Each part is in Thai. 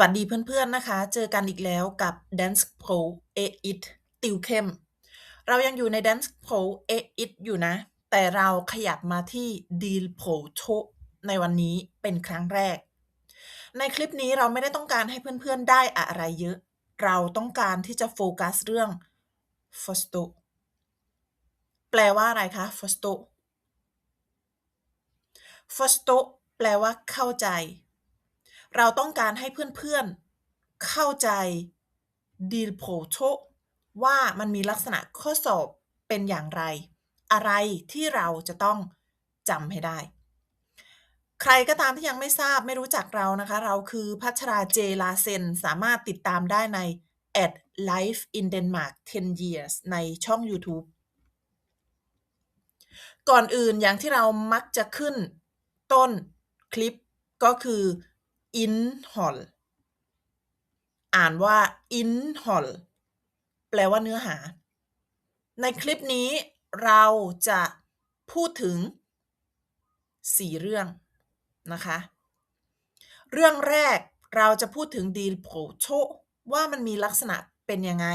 วัสดีเพื่อนๆนะคะ เจอกันอีกแล้วกับ Dance Pro 8 it ติวเข้ม เรายังอยู่ใน Dance Pro 8 it อยู่นะ แต่เราขยับมาที่ Deal Pro โชในวันนี้เป็นครั้งแรก ในคลิปนี้เราไม่ได้ต้องการให้เพื่อนๆได้อะไรเยอะ เราต้องการที่จะโฟกัสเรื่อง First แปลว่าอะไรคะ First First แปลว่าเข้าใจ เราต้องการให้เพื่อนๆเข้าใจ Deal Pro โชว่ามันมีลักษณะข้อสอบเป็นอย่างไร อะไรที่เราจะต้องจำให้ได้ ใครก็ตามที่ยังไม่ทราบไม่รู้จักเรานะคะ เราคือพัชราเจลาเซน สามารถติดตามได้ใน at life in Denmark 10 years ในช่อง YouTube ก่อนอื่นอย่างที่เรามักจะขึ้นต้นคลิปก็คือ innehåll อ่านว่า innehåll แปลว่าเนื้อหา ในคลิปนี้เราจะพูดถึง4เรื่องนะคะ เรื่องแรกเราจะพูดถึง deal pro โชว่ามันมีลักษณะเป็นยังไง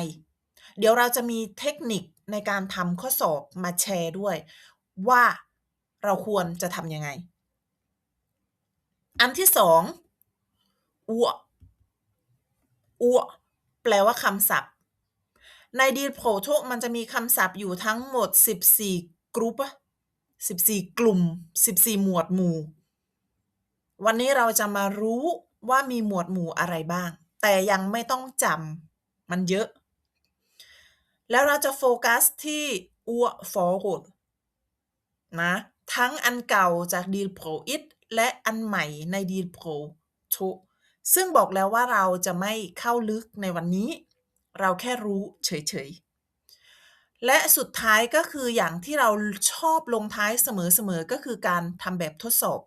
เดี๋ยวเราจะมีเทคนิคในการทำข้อสอบมาแชร์ด้วย ว่าเราควรจะทำยังไง อันที่สอง อัวอัวแปลว่าคำศัพท์ ในดีโพโชมันจะมีคำศัพท์อยู่ทั้งหมด 14 กรุ๊ป14 กลุ่ม 14 หมวดหมู่ วันนี้เราจะมารู้ว่ามีหมวดหมู่อะไรบ้าง แต่ยังไม่ต้องจำมันเยอะ แล้วเราจะโฟกัสที่อัวฟอร์ดนะทั้งอันเก่าจากดีโพอิทและอันใหม่ในดีโพโช ซึ่งบอกแล้วว่าเราจะไม่เข้าลึกในวันนี้ เราแค่รู้เฉยๆ และสุดท้ายก็คืออย่างที่เราชอบลงท้ายเสมอๆ ก็คือการทำแบบทดสอบ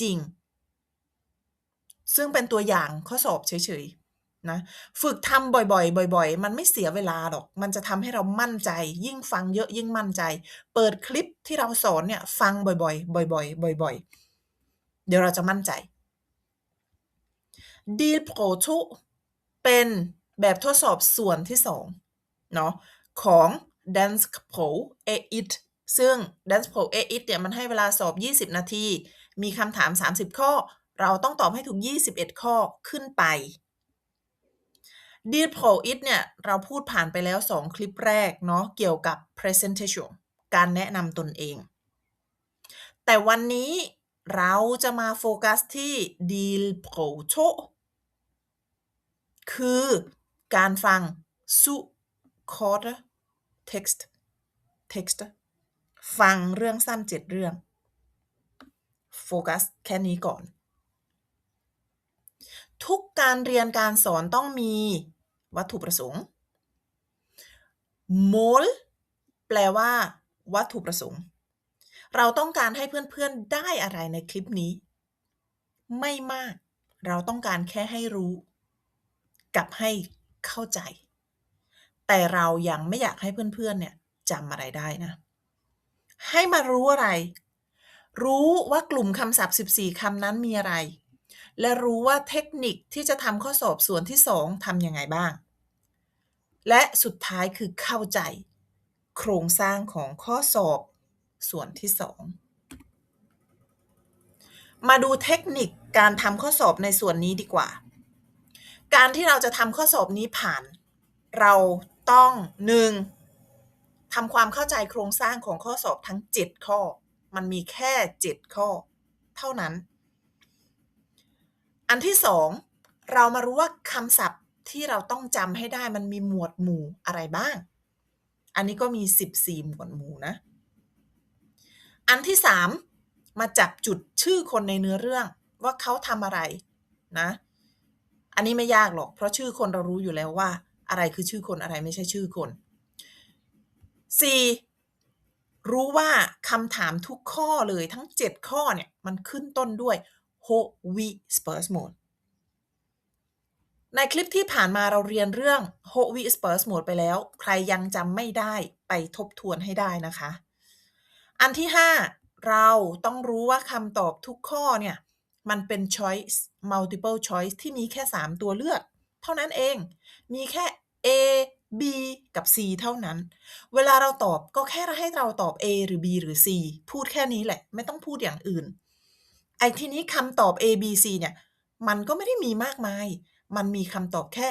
จริง ซึ่งเป็นตัวอย่างข้อสอบเฉยๆนะฝึกทำบ่อยๆ บ่อย ๆ มันไม่เสียเวลาหรอก มันจะทำให้เรามั่นใจ ยิ่งฟังเยอะยิ่งมั่นใจ เปิดคลิปที่เราสอนเนี่ย ฟังบ่อยๆ บ่อย ๆ บ่อย ๆ เดี๋ยวเราจะมั่นใจ Deal Pro ทุเป็นแบบทดสอบส่วนที่2เนาะของ Dance Pro A-IT ซึ่ง Dance Pro A-IT เนี่ยมันให้เวลาสอบ 20 นาที มีคำถาม 30 ข้อ เราต้องตอบให้ถูก 21 ข้อขึ้นไป Deal Pro IT เนี่ยเราพูดผ่านไปแล้ว 2 คลิปแรกเนาะเกี่ยวกับ presentation การแนะนำตนเอง แต่วันนี้เราจะมาโฟกัสที่ Deal Pro โช คือการฟัง su korte text text ฟังเรื่องสั้น7เรื่อง โฟกัสแค่นี้ก่อน ทุกการเรียนการสอนต้องมีวัตถุประสงค์ mål แปลว่า วัตถุประสงค์ เราต้องการให้เพื่อนๆได้อะไรในคลิปนี้ ไม่มาก เราต้องการแค่ให้รู้ กับให้เข้าใจ แต่เรายังไม่อยากให้เพื่อนๆเนี่ยจำอะไรได้นะ ให้มารู้อะไร รู้ว่ากลุ่มคำศัพท์ 14คำนั้นมีอะไร และรู้ว่าเทคนิคที่จะทำข้อสอบส่วนที่2ทำยังไงบ้าง และสุดท้ายคือเข้าใจ โครงสร้างของข้อสอบส่วนที่2มาดูเทคนิคการทำข้อสอบในส่วนนี้ดีกว่า การที่เราจะทำข้อสอบนี้ผ่าน เราต้อง 1. ทำความเข้าใจโครงสร้างของข้อสอบทั้ง 7 ข้อ มันมีแค่ 7 ข้อ เท่านั้น อันที่2เรามารู้ว่าคำศัพท์ที่เราต้องจำให้ได้มันมีหมวดหมู่อะไรบ้าง อันนี้ก็มี 14 หมวดหมู่นะ อันที่3มาจับจุดชื่อคนในเนื้อเรื่องว่าเขาทำอะไรนะ อันนี้ไม่ยากหรอก เพราะชื่อคนเรารู้อยู่แล้วว่า อะไรคือชื่อคนอะไรไม่ใช่ชื่อคน 4. รู้ว่าคำถามทุกข้อเลยทั้ง 7 ข้อเนี่ย มันขึ้นต้นด้วย ho vi spørgsmål ในคลิปที่ผ่านมาเราเรียนเรื่อง ho vi spørgsmål ไปแล้ว ใครยังจำไม่ได้ไปทบทวนให้ได้นะคะ อันที่ 5 เราต้องรู้ว่าคำตอบทุกข้อเนี่ย มันเป็น choice multiple choice ที่มีแค่ 3 ตัวเลือก เท่านั้นเอง มีแค่ A B กับ C เท่านั้น เวลาเราตอบก็แค่ให้เราตอบ A หรือ B หรือ C พูดแค่นี้แหละ ไม่ต้องพูดอย่างอื่น ไอ้ทีนี้คำตอบ A B C เนี่ย มันก็ไม่ได้มีมากมาย มันมีคำตอบแค่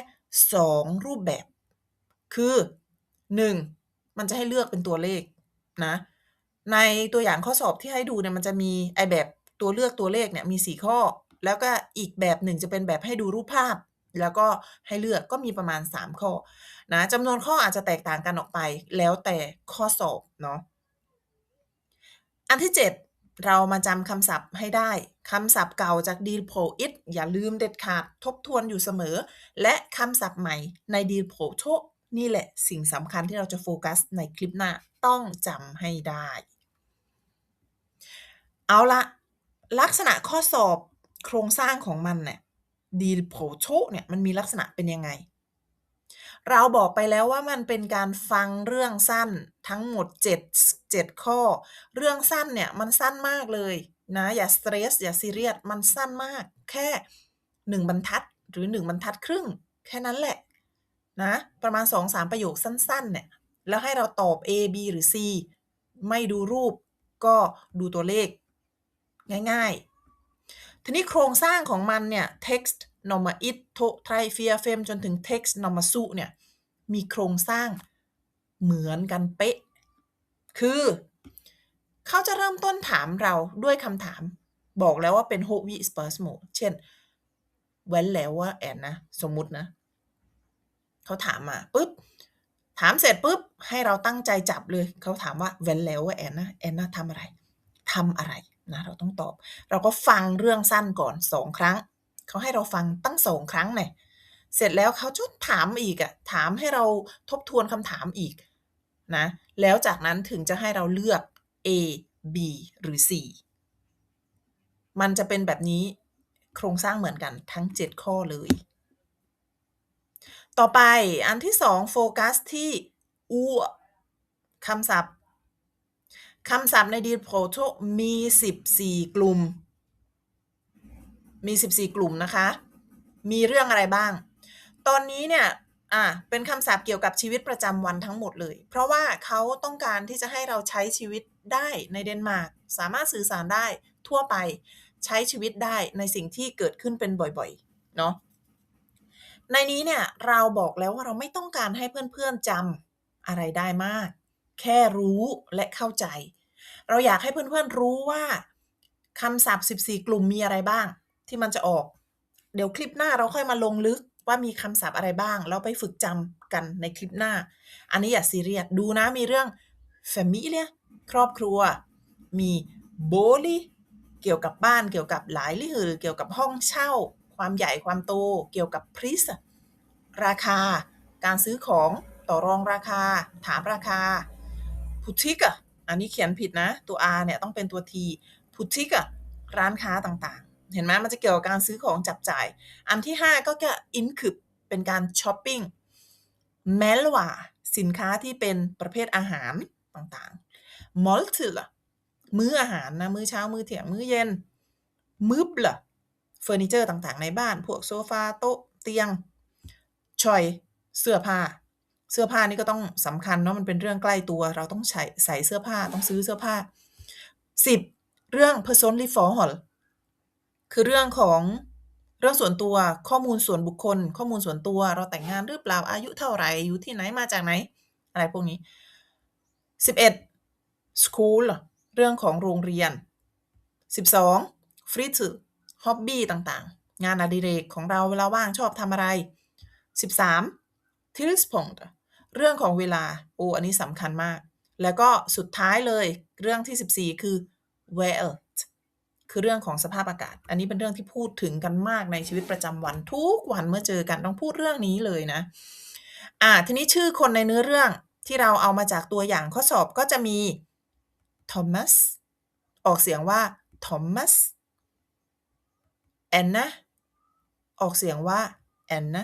2 รูปแบบ คือ 1. มันจะให้เลือกเป็นตัวเลขนะ ในตัวอย่างข้อสอบที่ให้ดูเนี่ยมันจะมีไอ้แบบ ตัวเลือกตัวเลขเนี่ยมี 4 ข้อ แล้วก็อีกแบบหนึ่งจะเป็นแบบให้ดูรูปภาพ แล้วก็ให้เลือกก็มีประมาณ 3 ข้อนะจำนวนข้ออาจจะแตกต่างกันออกไป แล้วแต่ข้อสอบเนาะอันที่ 7 เรามาจำคำศัพท์ให้ได้คำศัพท์เก่าจาก deal pro it อย่าลืมเด็ดขาดทบทวนอยู่เสมอ และคำศัพท์ใหม่ใน deal pro โชนี่แหละสิ่งสำคัญที่เราจะโฟกัสในคลิปหน้าต้องจำให้ได้ เอาละ ลักษณะข้อสอบโครงสร้างของมันเนี่ย deal pro โชเนี่ยมันมีลักษณะเป็นยังไง เราบอกไปแล้วว่ามันเป็นการฟังเรื่องสั้นทั้งหมด 7 7 ข้อ เรื่องสั้นเนี่ยมันสั้นมากเลยนะอย่าสเตรสอย่าซีเรียสมันสั้นมาก แค่ 1 บรรทัดหรือ 1 บรรทัดครึ่ง แค่นั้นแหละนะประมาณ 2-3 ประโยคสั้นๆเนี่ยแล้วให้เราตอบ A B หรือ C ไม่ดูรูปก็ดูตัวเลข ง่ายๆ ทีนี้โครงสร้างของมันเนี่ย text nummer it to try fear fem จนถึง text nummer su เนี่ย มีโครงสร้างเหมือนกันเป๊ะ คือ เขาจะเริ่มต้นถามเราด้วยคำถาม บอกแล้วว่าเป็น h o v i s p e r s m o เช่นแว้นแล้วว่าแอนนะ สมมุตินะ เขาถามมาปุ๊บ ถามเสร็จปุ๊บ ให้เราตั้งใจจับเลย เขาถามว่าแว้นแล้วว่าแอนนะ แอนนะทำอะไรทำอะไร นะเราต้องตอบ เราก็ฟังเรื่องสั้นก่อน2ครั้ง เขาให้เราฟังตั้ง2ครั้งเนี่ยเสร็จแล้วเขาจะถามอีกอะถามให้เราทบทวนคำถามอีกนะแล้วจากนั้นถึงจะให้เราเลือก A B หรือ C มันจะเป็นแบบนี้โครงสร้างเหมือนกันทั้ง 7 ข้อเลย ต่อไปอันที่ 2 โฟกัสที่อูคำศัพท์ คำศัพท์ใน Deal Pro โชมี 14 กลุ่ม มี 14 กลุ่มนะคะ มีเรื่องอะไรบ้าง ตอนนี้เนี่ยอ่าเป็นคำศัพท์เกี่ยวกับชีวิตประจำวันทั้งหมดเลย เพราะว่าเขาต้องการที่จะให้เราใช้ชีวิตได้ในเดนมาร์กสามารถสื่อสารได้ทั่วไปใช้ชีวิตได้ในสิ่งที่เกิดขึ้นเป็นบ่อยๆเนาะในนี้เนี่ยเราบอกแล้วว่าเราไม่ต้องการให้เพื่อนๆจำอะไรได้มาก แค่รู้และเข้าใจ เราอยากให้เพื่อนๆรู้ว่าคำศัพท์ 14 กลุ่มมีอะไรบ้าง ที่มันจะออก เดี๋ยวคลิปหน้าเราค่อยมาลงลึกว่ามีคำศัพท์อะไรบ้างแล้วไปฝึกจำกันในคลิปหน้า อันนี้อย่าซีเรียสดูนะมีเรื่อง familia ครอบครัว มี boli เกี่ยวกับบ้านเกี่ยวกับหลายหรือเกี่ยวกับห้องเช่า ความใหญ่ความโต เกี่ยวกับ price ราคา การซื้อของต่อรองราคา ถามราคา boutique อันนี้เขียนผิดนะ ตัว R เนี่ยต้องเป็นตัว T boutique ร้านค้าต่างๆ เห็นไหมมันจะเกี่ยวกับการซื้อของจับจ่าย อันที่ 5 ก็จะ incub เป็นการช้อปปิ้ง m e l w a สินค้าที่เป็นประเภทอาหารต่างๆ m o l t i l มื้ออาหารนะ มื้อเช้า มื้อเที่ยง มื้อเย็น m ö b l e เฟอร์นิเจอร์ต่างๆ ในบ้าน พวกโซฟา โต๊ะ เตียง choy เสื้อผ้า เสื้อผ้านี่ก็ต้องสำคัญเนาะมันเป็นเรื่องใกล้ตัว เราต้องใช้ใส่เสื้อผ้าต้องซื้อเสื้อผ้า10เรื่อง personally forhold คือเรื่องของเรื่องส่วนตัวข้อมูลส่วนบุคคล ข้อมูลส่วนตัวเราแต่งงานหรือเปล่าอายุเท่าไหร่อยู่ที่ไหนมาจากไหน อะไรพวกนี้11 school เรื่องของโรงเรียน12 Freizeit ฮ็อบบีต่างๆ งานอดิเรกของเราเวลาว่างชอบทำอะไร13 Tidspunkt เรื่องของเวลาโอ้อันนี้สำคัญมาก แล้วก็สุดท้ายเลยเรื่องที่ 14 คือ Weather คือเรื่องของสภาพอากาศ อันนี้เป็นเรื่องที่พูดถึงกันมากในชีวิตประจำวัน ทุกวันเมื่อเจอกันต้องพูดเรื่องนี้เลยนะ อ่าทีนี้ชื่อคนในเนื้อเรื่องที่เราเอามาจากตัวอย่างข้อสอบก็จะมี Thomas ออกเสียงว่า Thomas Anna ออกเสียงว่า Anna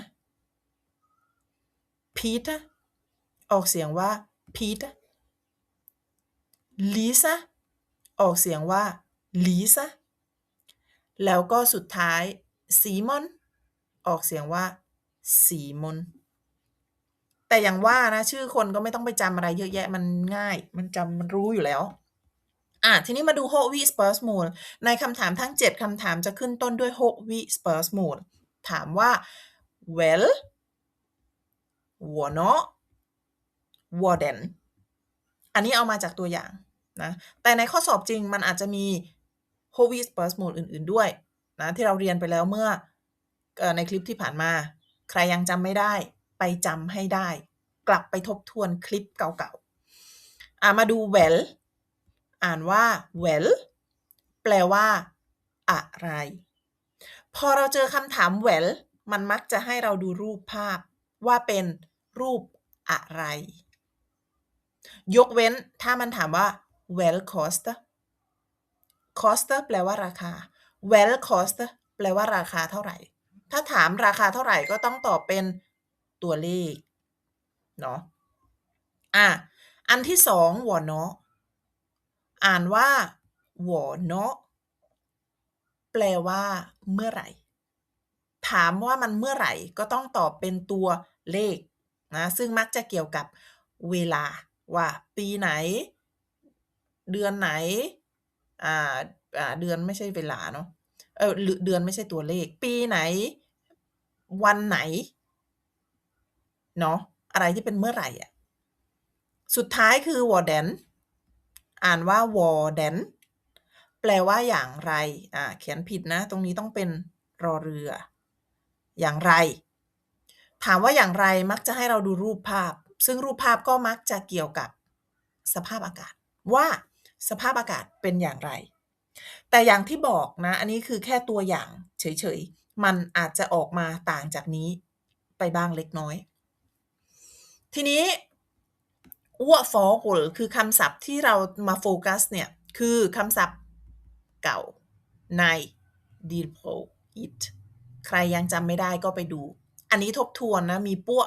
Peter ออกเสียงว่า Peter Lisa ออกเสียงว่า Lisa แล้วก็สุดท้าย Simon ออกเสียงว่า Simon แต่อย่างว่านะ ชื่อคนก็ไม่ต้องไปจำอะไรเยอะแยะมันง่าย มันจำมันรู้อยู่แล้วอ่าทีนี้มาดู Hovi Spørsmål ในคำถามทั้ง 7คำถามจะขึ้นต้นด้วย Hovi Spørsmål ถามว่า Vel Hvornår Hvordan อันนี้เอามาจากตัวอย่างนะแต่ในข้อสอบจริงมันอาจจะมี Hovi Spørsmål อื่น ๆ ด้วยนะที่เราเรียนไปแล้วเมื่ออในคลิปที่ผ่านมา ใครยังจำไม่ได้ ไปจำให้ได้ กลับไปทบทวนคลิปเก่าๆอามาดู Vel อ่านว่า Vel แปลว่า อะไร พอเราเจอคำถาม Vel มันมักจะให้เราดูรูปภาพว่าเป็นรูปอะไร ยกเว้นถ้ามันถามว่า Vel koster koster แปลว่าราคา Vel koster แปลว่าราคาเท่าไหร่ ถ้าถามราคาเท่าไหร่ก็ต้องตอบเป็นตัวเลข เนาะอ่าอันที่2 Hvornår อ่านว่า Hvornår แปลว่า เมื่อไหร่ ถามว่ามันเมื่อไหร่ก็ต้องตอบเป็นตัวเลขนะซึ่งมักจะเกี่ยวกับเวลา ว่าปีไหน เดือนไหน อ่าอ่าเดือนไม่ใช่เวลาเนาะเออเดือนไม่ใช่ตัวเลข ปีไหน วันไหนเนาะอะไรที่เป็นเมื่อไหร่อะสุดท้ายคือ Hvordan อ่านว่า Hvordan แปลว่าอย่างไร อ่า เขียนผิดนะ ตรงนี้ต้องเป็นรอเรือ อย่างไร ถามว่าอย่างไรมักจะให้เราดูรูปภาพ ซึ่งรูปภาพก็มักจะเกี่ยวกับสภาพอากาศ ว่าสภาพอากาศเป็นอย่างไร แต่อย่างที่บอกนะ อันนี้คือแค่ตัวอย่างเฉยๆ มันอาจจะออกมาต่างจากนี้ไปบ้างเล็กน้อย ทีนี้ Ordforråd คือคำศัพท์ที่เรามาโฟกัสเนี่ย คือคำศัพท์เก่าใน Deal Pro It ใครยังจำไม่ได้ก็ไปดู อันนี้ทบทวนนะ มีปั้ว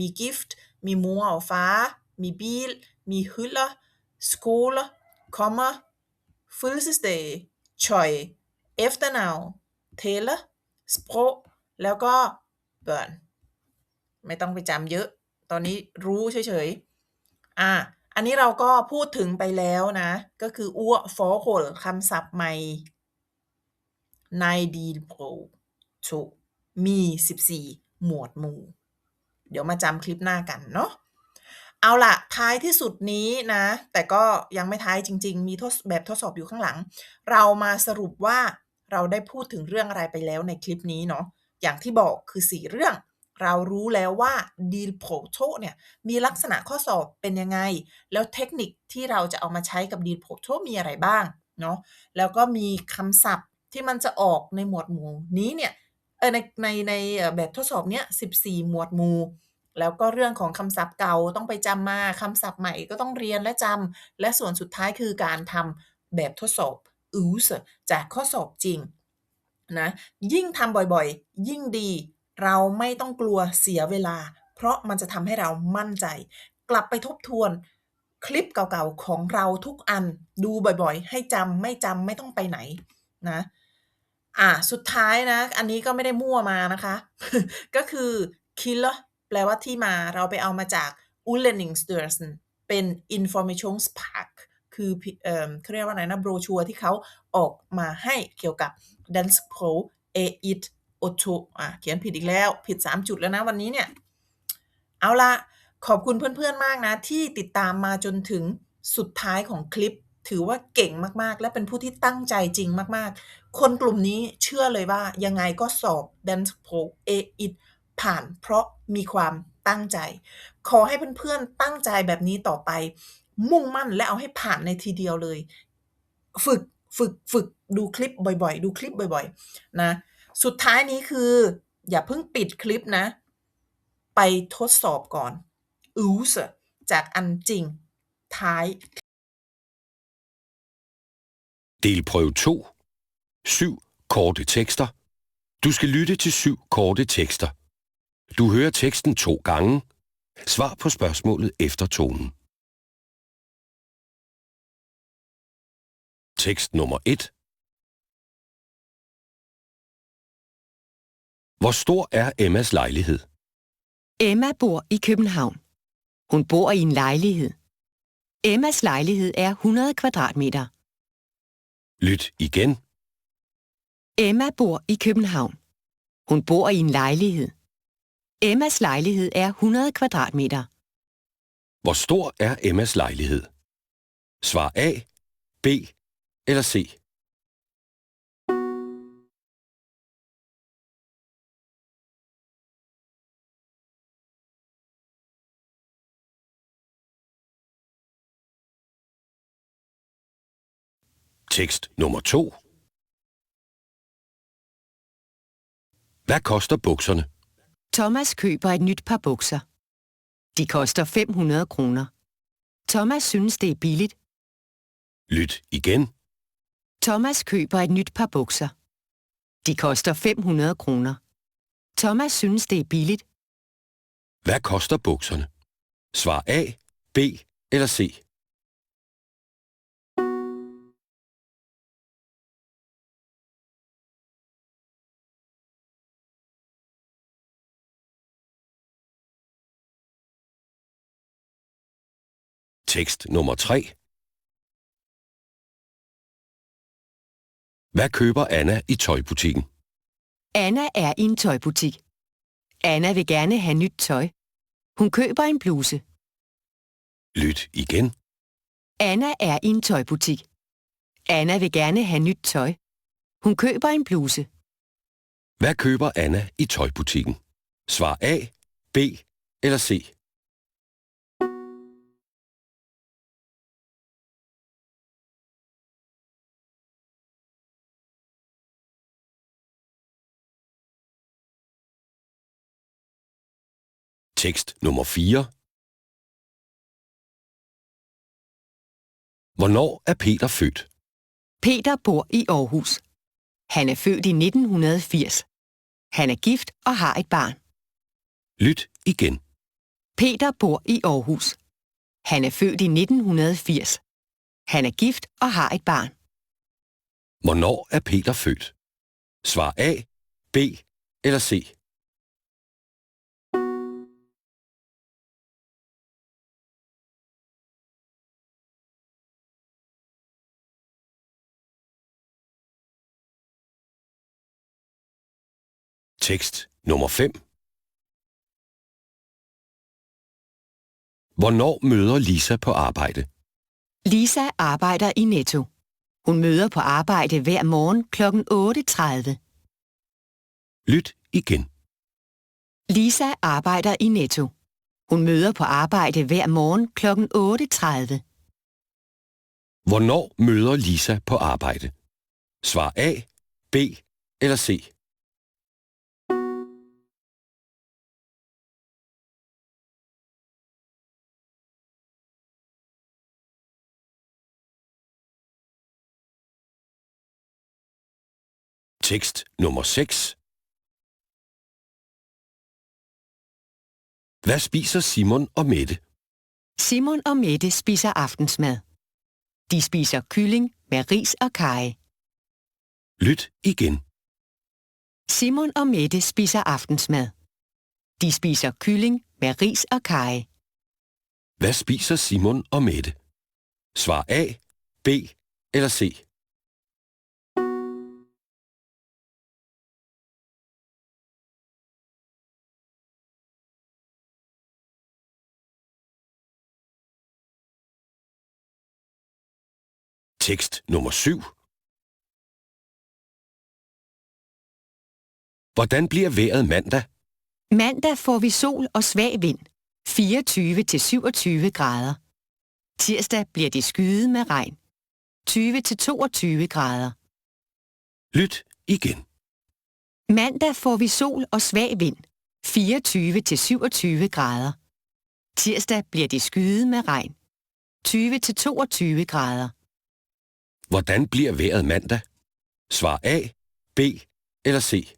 มี gift min mor og far, min bil, min hylder, skoler, komma, fødselsdage, tøj, efternavn, tæller, sprog แล้วก็เบิร์นไม่ต้องไปจำเยอะ ตอนนี้รู้เฉยๆ อะ อันนี้เราก็พูดถึงไปแล้วนะ ก็คืออ้วฟอโคลคำศัพท์ใหม่ในดีโปรถูมี 14 หมวดหมู่ เดี๋ยวมาจำคลิปหน้ากันเนาะเอาละท้ายที่สุดนี้นะ แต่ก็ยังไม่ท้ายจริง ๆ มีทดแบบทดสอบอยู่ข้างหลัง เรามาสรุปว่าเราได้พูดถึงเรื่องอะไรไปแล้วในคลิปนี้เนาะอย่างที่บอกคือ 4 เรื่อง เรารู้แล้วว่า Deal Pro เนี่ยมีลักษณะข้อสอบเป็นยังไง แล้วเทคนิคที่เราจะเอามาใช้กับ Deal Pro มีอะไรบ้างเนาะแล้วก็มีคำศัพท์ที่มันจะออกในหมวดหมู่นี้เนี่ย เออใน ใน ใน เอ่อ แบบทดสอบเนี้ย 14 หมวดหมู่ แล้วก็เรื่องของคำศัพท์เก่าต้องไปจำมา คำศัพท์ใหม่ก็ต้องเรียนและจำ และส่วนสุดท้าย คือการทำแบบทดสอบ Øvelse จากข้อสอบจริงนะ ยิ่งทำบ่อย ๆ ยิ่งดี เราไม่ต้องกลัวเสียเวลา เพราะมันจะทำให้เรามั่นใจ กลับไปทบทวนคลิปเก่า ๆ ของเราทุกอัน ดูบ่อย ๆ ให้จำ ไม่จำไม่ต้องไปไหนนะ อ่า สุดท้ายนะ อันนี้ก็ไม่ได้มั่วมานะคะ ก็คือ Kilder แปลว่าที่มาเราไปเอามาจาก Udlændingestyrelsen เป็น Informationspack คือเอ่อเขาเรียกว่าไรนะโบรชัวที่เขาออกมาให้เกี่ยวกับ Dansk Pro A1 O2 อ่าเขียนผิดอีกแล้ว ผิด 3 จุดแล้วนะวันนี้เนี่ย เอาละขอบคุณเพื่อนๆมากนะ ที่ติดตามมาจนถึงสุดท้ายของคลิป ถือว่าเก่งมากๆ และเป็นผู้ที่ตั้งใจจริงมากๆ คนกลุ่มนี้เชื่อเลยว่ายังไงก็สอบ Dansk Pro A1 ผ่านเพราะมีความตั้งใจ ขอให้เพื่อนๆตั้งใจแบบนี้ต่อไป มุ่งมั่นและเอาให้ผ่านในทีเดียวเลย ฝึกฝึกฝึกดูคลิปบ่อยๆ ดูคลิปบ่อย ๆ นะ สุดท้ายนี้คือ อย่าเพิ่งปิดคลิปนะ ไปทดสอบก่อน Øvelse จากอันจริงท้าย Delprøve 2. 7 korte tekster. Du skal lytte til 7 korte tekster. Du hører teksten to gange. Svar på spørgsmålet efter tonen. Tekst nummer 1. Hvor stor er Emmas lejlighed? Emma bor i København. Hun bor i en lejlighed. Emmas lejlighed er 100 kvadratmeter. Lyt igen. Emma bor i København. Hun bor i en lejlighed. Emmas lejlighed er 100 kvadratmeter. Hvor stor er Emmas lejlighed? Svar A, B eller C. Tekst nummer 2. Hvad koster bukserne? Thomas køber et nyt par bukser. De koster 500 kroner. Thomas synes, det er billigt. Lyt igen. Thomas køber et nyt par bukser. De koster 500 kroner. Thomas synes, det er billigt. Hvad koster bukserne? Svar A, B eller C. Tekst nummer 3. Hvad køber Anna i tøjbutikken? Anna er i en tøjbutik. Anna vil gerne have nyt tøj. Hun køber en bluse. Lyt igen. Anna er i en tøjbutik. Anna vil gerne have nyt tøj. Hun køber en bluse. Hvad køber Anna i tøjbutikken? Svar A, B eller C. Tekst nummer 4. Hvornår er Peter født? Peter bor i Aarhus. Han er født i 1980. Han er gift og har et barn. Lyt igen. Peter bor i Aarhus. Han er født i 1980. Han er gift og har et barn. Hvornår er Peter født? Svar A, B eller C. Tekst nummer 5. Hvornår møder Lisa på arbejde? Lisa arbejder i Netto. Hun møder på arbejde hver morgen kl. 8.30. Lyt igen. Lisa arbejder i Netto. Hun møder på arbejde hver morgen kl. 8.30. Hvornår møder Lisa på arbejde? Svar A, B eller C. Tekst nummer 6. Hvad spiser Simon og Mette? Simon og Mette spiser aftensmad. De spiser kylling med ris og kaj. Lyt igen. Simon og Mette spiser aftensmad. De spiser kylling med ris og kaj. Hvad spiser Simon og Mette? Svar A, B eller C. Tekst nummer 7. Hvordan bliver vejret mandag? Mandag får vi sol og svag vind. 24-27 grader. Tirsdag bliver det skyet med regn. 20-22 grader. Lyt igen. Mandag får vi sol og svag vind. 24-27 grader. Tirsdag bliver det skyet med regn. 20-22 grader. Hvordan bliver vejret mandag? Svar A, B eller C.